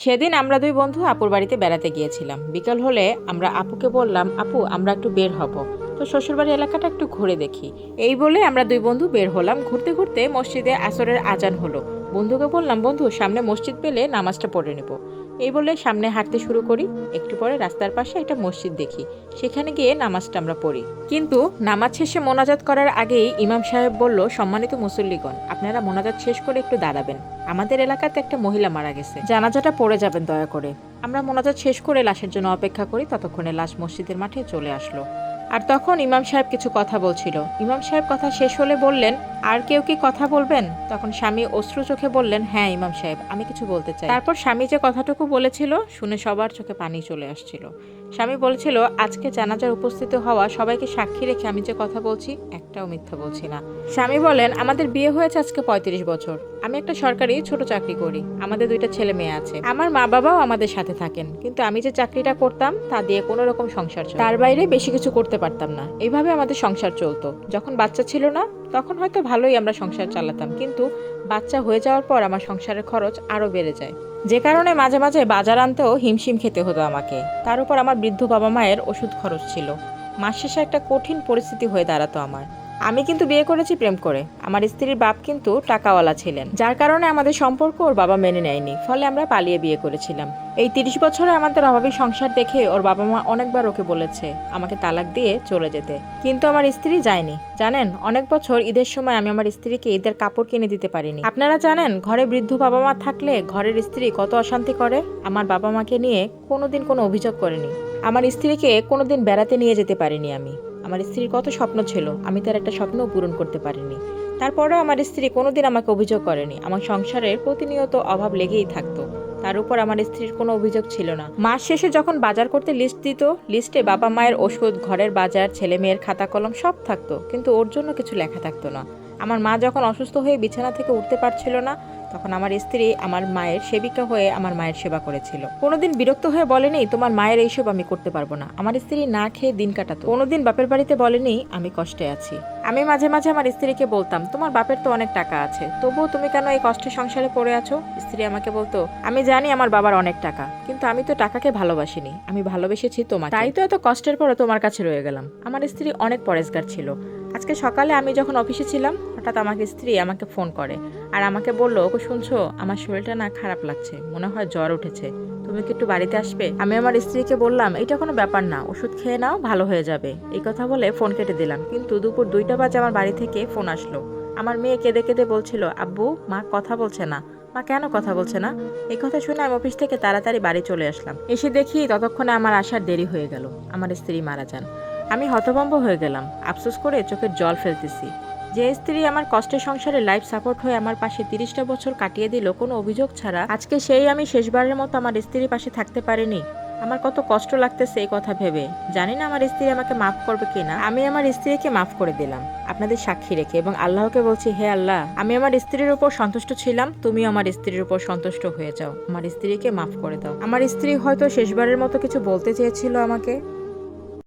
সেদিন আমরা দুই বন্ধু আপুর বাড়িতে বেড়াতে গিয়েছিলাম। বিকাল হলে আমরা আপুকে বললাম, আপু, আমরা একটু বের হব। তো শ্বশুরবাড়ি এলাকাটা একটু ঘুরে দেখি। এই বলে আমরা দুই বন্ধু বের হলাম। ঘুরতে ঘুরতে মসজিদে আসরের আজান হলো। বন্ধুকে বললাম, বন্ধু, সামনে মসজিদ পেলে নামাজটা পড়ে নেব। এই বলে সামনে হাঁটতে শুরু করি। একটু পরে রাস্তার পাশে একটা মসজিদ দেখি। সেখানে গিয়ে নামাজটা আমরা পড়ি। কিন্তু নামাজ শেষে মোনাজাত করার আগেই ইমাম সাহেব বলল, সম্মানিত মুসল্লিগণ, আপনারা মোনাজাত শেষ করে একটু দাঁড়াবেন। আমাদের এলাকাতে একটা মহিলা মারা গেছে। জানাজাটা পড়ে যাবেন দয়া করে। আমরা মোনাজাত শেষ করে লাশের জন্য অপেক্ষা করি। ততক্ষণে লাশ মসজিদের মাঠে চলে আসলো। আর তখন ইমাম সাহেব কিছু কথা বলছিল। ইমাম সাহেব কথা শেষ হলে বললেন, আর কেউ কি কথা বলবেন? তখন স্বামী অশ্রু চোখে বললেন হ্যাঁ ইমাম সাহেব, আমি কিছু বলতে চাই। তারপর স্বামী যে কথাটুকু বলেছিল, শুনে সবার চোখে পানি চলে আসছিল। স্বামী বলেছিল, আজকে জানাজার উপস্থিত হওয়া সবাইকে সাক্ষী রেখে আমি যে কথা বলছি, একটাও মিথ্যা বলছি না। স্বামী বলেন, আমাদের বিয়ে হয়েছে আজকে পঁয়ত্রিশ বছর। আমি একটা সরকারি ছোট চাকরি করি। আমাদের দুইটা ছেলে মেয়ে আছে। আমার মা বাবাও আমাদের সাথে থাকেন। কিন্তু আমি যে চাকরিটা করতাম, তা দিয়ে কোনো রকম সংসার তার বাইরে বেশি কিছু করতে পারতাম না। এইভাবে আমাদের সংসার চলতো। যখন বাচ্চা ছিল না তখন হয়তো ভালোই আমরা সংসার চালাতাম, কিন্তু বাচ্চা হয়ে যাওয়ার পর আমার সংসারের খরচ আরও বেড়ে যায়। যে কারণে মাঝে মাঝে বাজার আনতেও হিমশিম খেতে হতো আমাকে। তার উপর আমার বৃদ্ধ বাবা মায়ের ওষুধ খরচ ছিল। মাস শেষে একটা কঠিন পরিস্থিতি হয়ে দাঁড়াতো আমার। আমি কিন্তু বিয়ে করেছি প্রেম করে। আমার স্ত্রীর বাপ কিন্তু টাকাওয়ালা ছিলেন। যার কারণে আমাদের সম্পর্ক ওর বাবা মেনে নেয়নি। ফলে আমরা পালিয়ে বিয়ে করেছিলাম। এই তিরিশ বছরে আমাদের অভাবী সংসার দেখে ওর বাবা মা অনেকবার ওকে বলেছে, আমাকে তালাক দিয়ে চলে যেতে। কিন্তু আমার স্ত্রী যায়নি। জানেন, অনেক বছর ঈদের সময় আমি আমার স্ত্রীকে ঈদের কাপড় কিনে দিতে পারিনি। আপনারা জানেন, ঘরে বৃদ্ধ বাবা মা থাকলে ঘরের স্ত্রী কত অশান্তি করে। আমার বাবা মাকে নিয়ে কোনোদিন কোনো অভিযোগ করেনি। আমার স্ত্রীকে কোনোদিন বেড়াতে নিয়ে যেতে পারিনি আমি। আমার স্ত্রীর কত স্বপ্ন ছিল, আমি তার একটা স্বপ্নও পূরণ করতে পারিনি। তারপরেও আমার স্ত্রী কোনোদিন আমাকে অভিযোগ করেনি। আমার সংসারের প্রতিনিয়ত অভাব লেগেই থাকতো। তার উপর আমার স্ত্রীর কোনো অভিযোগ ছিল না। মাস শেষে যখন বাজার করতে লিস্ট দিত লিস্টে বাবা মায়ের ওষুধ, ঘরের বাজার, ছেলে মেয়ের খাতা, কলম সব থাকতো। কিন্তু ওর জন্য কিছু লেখা থাকতো না। আমার মা যখন অসুস্থ হয়ে বিছানা থেকে উঠতে পারছিল না তখন আমার স্ত্রী আমার মায়ের সেবিকা হয়ে আমার মায়ের সেবা করেছিল। কোনোদিন বিরক্ত হয়ে বলেনি, তোমার মায়ের এইসব আমি করতে পারব না। আমার স্ত্রী না খেয়ে দিন কাটাতো। কোনোদিন বাপের বাড়িতে বলেনি, আমি কষ্টে আছি। আমি মাঝে মাঝে আমার স্ত্রীকে বলতাম, তোমার বাপের তো অনেক টাকা আছে, তবুও তুমি কেন এই কষ্টের সংসারে পড়ে আছো? স্ত্রী আমাকে বলতো, আমি জানি আমার বাবার অনেক টাকা, কিন্তু আমি তো টাকাকে ভালোবাসিনি, আমি ভালোবেসেছি তোমাকে। তাই তো এত কষ্টের পরও তোমার কাছে রয়ে গেলাম। আমার স্ত্রী অনেক পরেশগার ছিল। আজকে সকালে আমি যখন অফিসে ছিলাম, হঠাৎ আমাকে স্ত্রী আমাকে ফোন করে আর আমাকে বলল ওকে শুনছো? আমার শরীরটা না খারাপ লাগছে, মনে হয় জ্বর উঠেছে। তুমি কি একটু বাড়িতে আসবে? আমি আমার স্ত্রীকে বললাম এটা কোনো ব্যাপার না, ওষুধ খেয়ে নাও, ভালো হয়ে যাবে। এই কথা বলে ফোন কেটে দিলাম, কিন্তু দুপুর দুইটা বাজে আমার বাড়ি থেকে ফোন আসলো। আমার মেয়ে কেঁদে কেঁদে বলছিল, আব্বু, মা কথা বলছে না। মা কেন কথা বলছে না? এই কথা শুনে আমি অফিস থেকে তাড়াতাড়ি বাড়ি চলে আসলাম। এসে দেখি ততক্ষণে আমার আসার দেরি হয়ে গেল। আমার স্ত্রী মারা যান। আমি হতভম্ব হয়ে গেলাম। আফসোস করে চোখের জল ফেলতেছি। যে স্ত্রী আমার কষ্টের সংসারে লাইফ সাপোর্ট হয়ে আমার পাশে তিরিশটা বছর কাটিয়ে দিল, কোনো অভিযোগ ছাড়া আজকে সেই আমি শেষবারের মতো আমার স্ত্রীর পাশে থাকতে পারিনি। আমার কত কষ্ট লাগতেছে এই কথা ভেবে। জানি না আমার স্ত্রী আমাকে মাফ করবে কিনা। আমি আমার স্ত্রীকে মাফ করে দিলাম, আপনাদের সাক্ষী রেখে এবং আল্লাহকে বলছি, হে আল্লাহ, আমি আমার স্ত্রীর উপর সন্তুষ্ট ছিলাম তুমি আমার স্ত্রীর উপর সন্তুষ্ট হয়ে যাও। আমার স্ত্রীকে মাফ করে দাও। আমার স্ত্রী হয়তো শেষবারের মতো কিছু বলতে চেয়েছিল আমাকে।